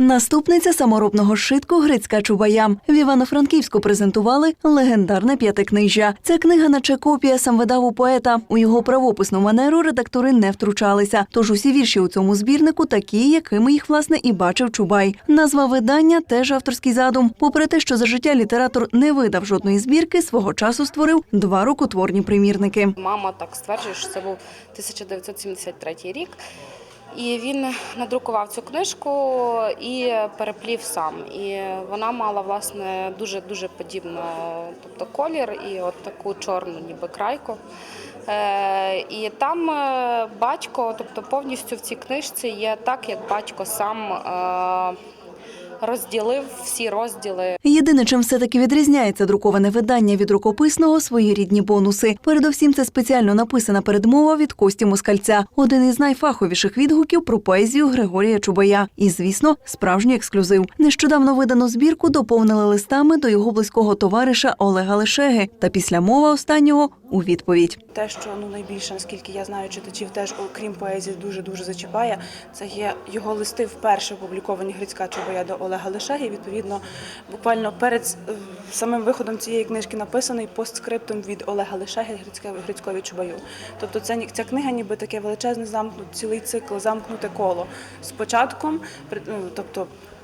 Наступниця саморобного шитку Грицька Чубая. В Івано-Франківську презентували легендарне п'ятикнижжя. Ця книга, наче копія самвидаву поета. У його правописну манеру редактори не втручалися. Тож усі вірші у цьому збірнику такі, якими їх власне і бачив Чубай. Назва видання теж авторський задум. Попри те, що за життя літератор не видав жодної збірки, свого часу створив два рукотворні примірники. Мама так стверджує, що це був 1973 рік. І він надрукував цю книжку і переплів сам. І вона мала власне дуже дуже подібно, тобто колір і от таку чорну, ніби крайку. Е, і там е, батько, тобто повністю в цій книжці є так, як батько сам е, розділив всі розділи Єдине, чим все таки відрізняється друковане видання від рукописного свої рідні бонуси. Передовсім це спеціально написана передмова від Кості Москальця, один із найфаховіших відгуків про поезію Григорія Чубая. І, звісно, справжній ексклюзив. Нещодавно видану збірку доповнили листами до його близького товариша Олега Лешеги. Та після мова останнього у відповідь. Те, що ну найбільше, наскільки я знаю, читачів теж, окрім поезії, дуже дуже зачіпає. Це є його листи вперше опубліковані Грицька Чубая до Олега Лешеги. Відповідно, буквально перед е, самим виходом цієї книжки написаний постскриптум від Олега Грицька- Грицькові Чубаю. Тобто, це ця книга, ніби таке величезне замкнут, цілий цикл, замкнуте коло з початком, при-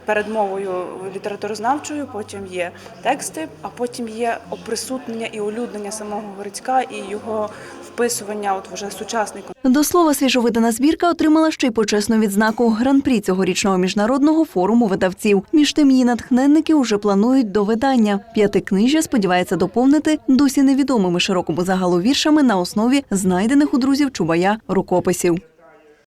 тобто. Передмовою літературознавчою, потім є тексти, а потім є оприсутнення і улюднення самого Грицька і його вписування от вже сучасний До слова, свіжовидана збірка отримала ще й почесну відзнаку гран-прі цьогорічного міжнародного форуму видавців. Між тим її натхненники уже планують до видання. П'ятикнижжя сподівається доповнити досі невідомими широкому загалу віршами на основі знайдених у друзів Чубая рукописів.